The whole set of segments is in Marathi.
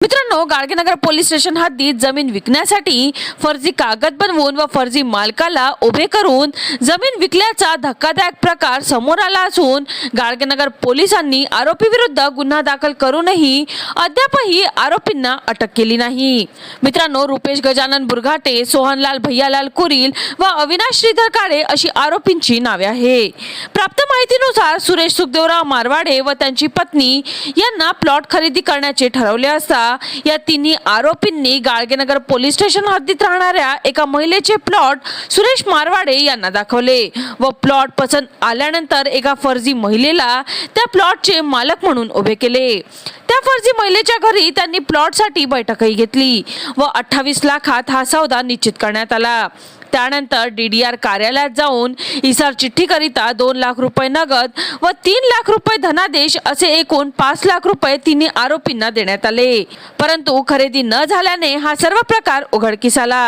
मित्रांनो गाडगेनगर पोलीस स्टेशन हद्दीत जमीन विकण्यासाठी फर्जी कागद बनवून व फर्जी मालकाला उभे करून जमीन विकल्याचा धक्कादायक प्रकार समोर आला असून गाडगेनगर पोलिसांनी आरोपी विरुद्ध गुन्हा दाखल करूनही अद्यापही आरोपींना अटक केली नाही. मित्रांनो रुपेश गजानन बुरघाटे सोहनलाल भैयालाल कुरील व अविनाश श्रीधर काळे अशी आरोपींची नावे आहे प्राप्त माहितीनुसार सुरेश सुखदेवराव मारवाडे व त्यांची पत्नी यांना प्लॉट खरेदी करण्याचे ठरवले असता या तिन्ही आरोपींनी गाळगेनगर पोलीस स्टेशन हद्दीत राहणाऱ्या एका महिलेचे प्लॉट सुरेश मारवाडे यांना दाखवले. व प्लॉट पसंत आल्यानंतर एका फर्जी महिलेला त्या प्लॉटचे मालक म्हणून उभे केले. त्या फर्जी महिलेच्या घरी त्यांनी प्लॉटसाठी बैठकही घेतली व अठ्ठावीस लाखात हा सौदा निश्चित करण्यात आला. त्यानंतर डी डी आर कार्यालयात जाऊन इसार चिठ्ठीकरिता दोन लाख रुपये नगद व तीन लाख रुपये धनादेश असे एकूण पाच लाख रुपये तिन्ही आरोपींना देण्यात आले. परंतु खरेदी न झाल्याने हा सर्व प्रकार उघडकीस आला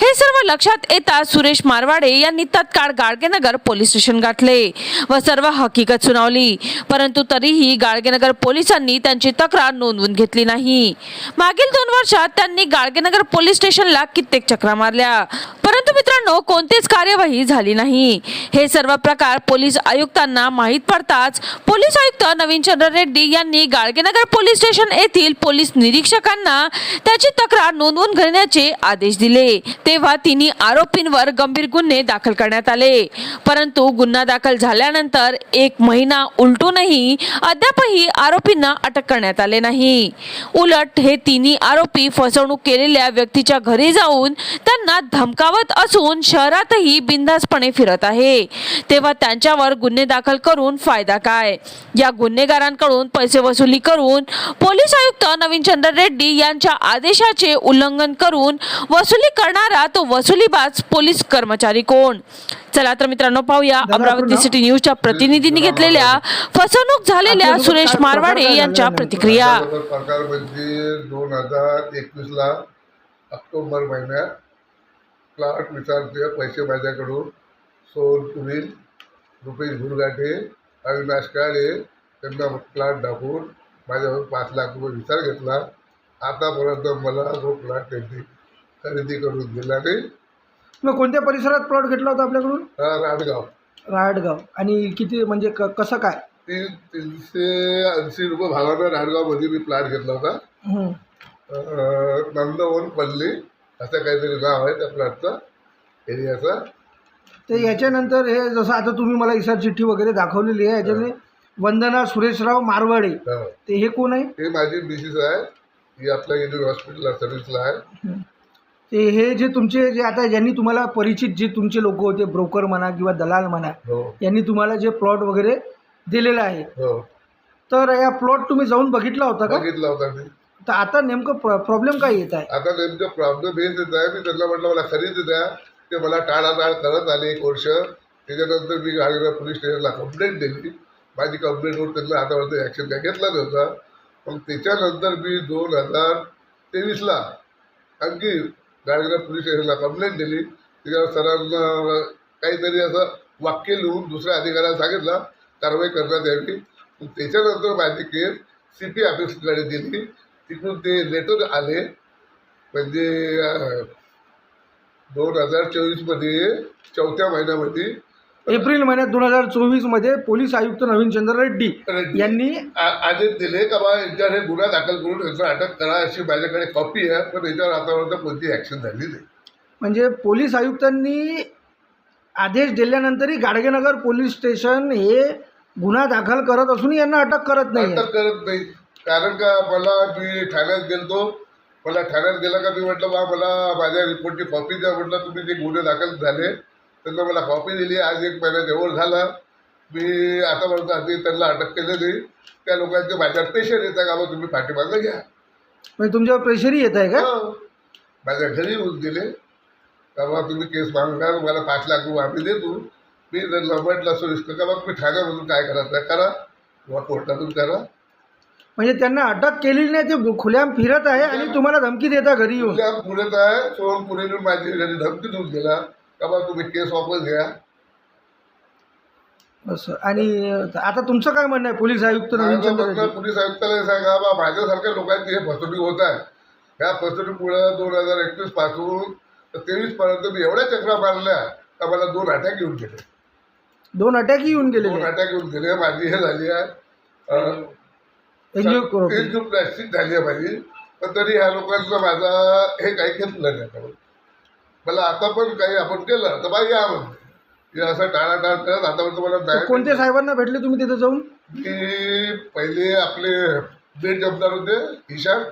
हे सर्व लक्षात येता सुरेश मारवाडे यांनी तत्काळ गाडगेनगर पोलीस स्टेशन गाठले व सर्व हकीकत सुनावली. परंतु तरीही गाडगेनगर पोलिसांनी त्यांची तक्रार नोंदवून घेतली नाही. मागील दोन वर्षात त्यांनी गाडगेनगर पोलीस स्टेशनला कित्येक चक्रा मारल्या. परंतु मित्रांनो कोणतीच कार्यवाही झाली नाही. हे सर्व प्रकार पोलीस आयुक्तांना माहीत पडताच पोलीस आयुक्त नवीन चंद्र रेड्डी यांनी गाडगेनगर पोलीस स्टेशन येथील पोलीस निरीक्षकांना त्याची तक्रार नोंदवून घेण्याचे आदेश दिले. तेव्हा तिन्ही आरोपींवर गंभीर गुन्हे दाखल करण्यात आले. परंतु गुन्हा दाखल झाल्यानंतर एक महिना उलटूनही अद्यापही आरोपींना अटक करण्यात आले नाही. उलट हे तिन्ही आरोपी फसवणूक केलेल्या व्यक्तीच्या घरी जाऊन त्यांना धमकावत असून शहरातही बिंदासपणे फिरत आहे. तेव्हा त्यांच्यावर गुन्हे दाखल करून फायदा काय? या गुन्हेगारांकडून पैसे वसुली करून पोलीस आयुक्त नवीन चंद्र रेड्डी यांच्या आदेशाचे उल्लंघन करून वसुली करणारा तो वसुलीबाज पोलीस कर्मचारी कोण? चला तर मित्रांनो पाहूया अमरावती सिटी न्यूजच्या प्रतिनिधींनी घेतलेल्या फसवणूक झालेल्या सुरेश मारवाडे यांच्या प्रतिक्रिया. दोन हजार एकवीसला ऑक्टोबर महिन्यात प्लॉट विचारते पैसे माझ्याकडून. सोन कुरील रुपेश भुरगाठे अविनाश काळे त्यांना प्लॉट दाखवून माझ्यावर पाच लाख रुपये विचार घेतला. आतापर्यंत मला तो प्लॉट त्यांनी खरेदी करून दिला नाही. मग कोणत्या परिसरात प्लॉट घेतला होता आपल्याकडून? हा राडगाव. राहटगाव आणि किती म्हणजे क कसं काय? तीन तीनशे ऐंशी रुपये भावानं राडगावमध्ये मी प्लॉट घेतला होता. हं. अं, नंदवन पल्ली. असं काहीतरी नाव आहे त्या प्लॉटचा एरियाचा ते याच्यानंतर हे जसं आता तुम्ही मला इसार चिठ्ठी वगैरे दाखवलेली आहे याच्याने वंदना सुरेशराव मारवाडे. हो. ते हे कोण आहे? हे माझी मिसेस आहे ही आपल्या इंडियन हॉस्पिटलला सर्व्हिसला आहे. ते हे जे तुमचे जे आता ज्यांनी तुम्हाला परिचित जे तुमचे लोक होते ब्रोकर म्हणा किंवा दलाल म्हणा हो. यांनी तुम्हाला जे प्लॉट वगैरे दिलेलं आहे. हो. तर या प्लॉट तुम्ही जाऊन बघितला होता का? बघितला होता मी. तर आता नेमकं प्रॉ प्रॉब्लेम काय येत आहे? आता नेमकं प्रॉब्लेम हेच येत आहे. मी त्यांना म्हटलं मला खरेदी द्या. ते मला टाळाटाळ करत आले एक वर्ष. त्याच्यानंतर मी गाडीला पोलीस स्टेशनला कंप्लेंट दिली. माझी कंप्लेंटवर त्यांना आतापर्यंत ॲक्शन काय घेतला नव्हता. मग त्याच्यानंतर मी दोन हजार तेवीसला आणखी गाडीला पोलीस स्टेशनला कंप्लेंट दिली. त्याच्यावर सरांना काहीतरी असं वाक्य लिहून दुसऱ्या अधिकाऱ्याला सांगितलं कारवाई करण्यात यावी. त्याच्यानंतर माझी केस सी पी ऑफिसकडे दिली. तिकडून ते लेटर आले. म्हणजे दोन हजार चोवीसमध्ये चौथ्या महिन्यामध्ये. एप्रिल महिन्यात दोन हजार चोवीसमध्ये पोलीस आयुक्त नवीन चंद्र रेड्डी रेड्डी. यांनी आ- आदेश दिले का बा यांच्यावर हे गुन्हा दाखल करून यांचा अटक करा अशी माझ्याकडे कॉपी आहे. पण याच्यावर आतापर्यंत कोणती ॲक्शन झाली नाही. म्हणजे पोलीस आयुक्तांनी आदेश दिल्यानंतरही गाडगेनगर पोलीस स्टेशन हे गुन्हा दाखल करत असून यांना अटक करत नाही अटक करत नाही. कारण का मला मी ठाण्यात गेलतो मला ठाण्यात गेला का मी म्हटलं बा मला माझ्या रिपोर्टची कॉपी द्या म्हटलं तुम्ही जे गुन्हे दाखल झाले त्यांना मला कॉपी दिली आज एक महिना जवळ झाला. मी आतापर्यंत आधी त्यांना अटक केली नाही त्या लोकांचे माझ्यावर पेशंट येतात का बा तुम्ही पाठीमागं घ्या. म्हणजे तुमच्यावर प्रेशरही येत आहे का? हो. माझ्या घरी येऊन दिले का बा तुम्ही केस मागणार मला पाच लाख रुपये आम्ही देतो. मी त्यांना म्हटलं सुरेश का बा तुम्ही ठाण्यामधून काय करायचं करा. किंवा कोर्टातून करा. म्हणजे त्यांना अटक केलेली नाही ते खुल्याम फिरत आहे आणि तुम्हाला धमकी देता घरी येऊन. पुण्यात आहे सोहन पुणेरून माझी घरी धमकी देऊन गेला. का बा तुम्ही केस वापस घ्या. असं आणि आता तुमचं काय म्हणणं आहे? पोलीस आयुक्त नवीन माझं चंद्र म्हणणं पोलीस आयुक्ताला हे सांगा बा माझ्यासारख्या लोकांची हे फसवणूक होत आहे. ह्या फसवणुकीमुळं दोन हजार एकवीसपासून तेवीस पर्यंत मी एवढ्या चक्रा मारल्या का मला दोन अटॅक येऊन गेले. दोन अटॅक येऊन गेलेले. दोन अटॅक येऊन गेले माझी हे झाली आहे. एनजीओ प्लॅस्टिक झाली आहे माझी पण तरी ह्या लोकांचं माझा हे काही घेतलं नाही. मला आता पण काही आपण केलं तर बा या म्हणते असं टाळाटाळ करत आतापर्यंत मला direct- कोणत्या साहेबांना भेटले तुम्ही तिथे जाऊन? मी पहिले आपले बीड जमदार होते ईशान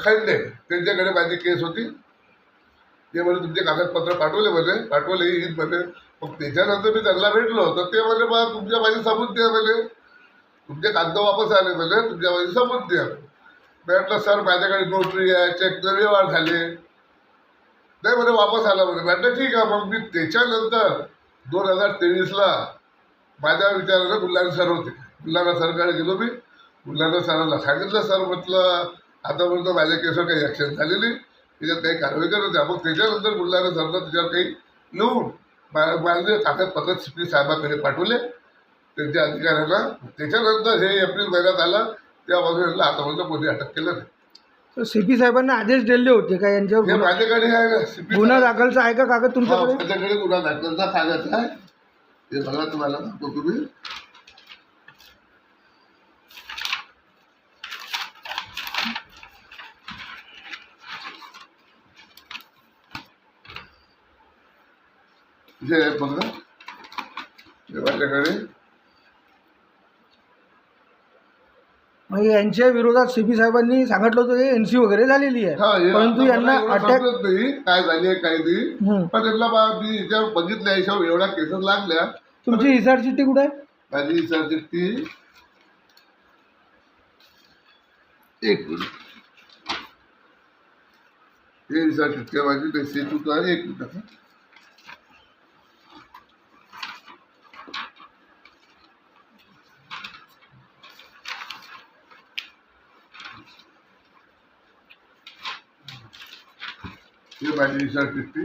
खंडे त्यांच्याकडे माझी केस होती. ते म्हणे तुमचे कागदपत्र पाठवले म्हणे पाठवले येईल म्हणे मग त्याच्यानंतर मी त्यांना भेटलो तर ते म्हणे बा तुमच्या माझे सबूत द्या म्हणे. तुमचे कागद वापस आले म्हणजे तुमच्या माझे सबूत द्या. म्हटलं सर माझ्याकडे नोटरी आहे चेक व्यवहार झाले. नाही म्हणे वापस आला म्हणे. म्हटलं ठीक आहे मग मी त्याच्यानंतर दोन हजार तेवीसला माझ्या विचारानं बुलढाणा सर होते. बुलढाणा सरकडे गेलो मी. बुलढाणा सरांना सांगितलं सर म्हटलं आतापर्यंत माझ्या केसवर काही ॲक्शन झालेली. त्याच्यात काही कारवाई करत द्या मग त्याच्यानंतर बुलढाणा सरनं त्याच्यावर काही लिहून मा- माझे कागदपत्र सी पी साहेबाकडे पाठवले. त्यांच्या अधिकाऱ्यांना त्याच्यानंतर हे एप्रिल महिन्यात आलं तेव्हापासून यांना आतापर्यंत कोणी अटक केलं नाही सी पी साहेबांना आदेश दिले होते का यांच्यावर हे गुन्हा- माझ्याकडे आहे ना CP गुन्हा दाखलचा आहे का कागद हा, तुमच्याकडे माझ्याकडे गुन्हा दाखलचा कागद आहे. हे बघा तुम्हाला दाखवतो तुम्ही. आहे बघा. हे माझ्याकडे. मग यांच्या विरोधात सी पी साहेबांनी सांगितलं होतं एन सी वगैरे झालेली हा आहे. हे परंतु यांना अटॅक नाही काय झाली आहे काय हं. पण त्यांना बा मी याच्यावर बघितल्या याच्यावर एवढ्या केसेस लागल्या. तुमची इसार चिठ्ठी कुठे आहे? माझी सर ती एक मिनिट. हे सर तितक्या माझी ते सेतू आहे एक मिनिट. हे माझी सर चिठ्ठी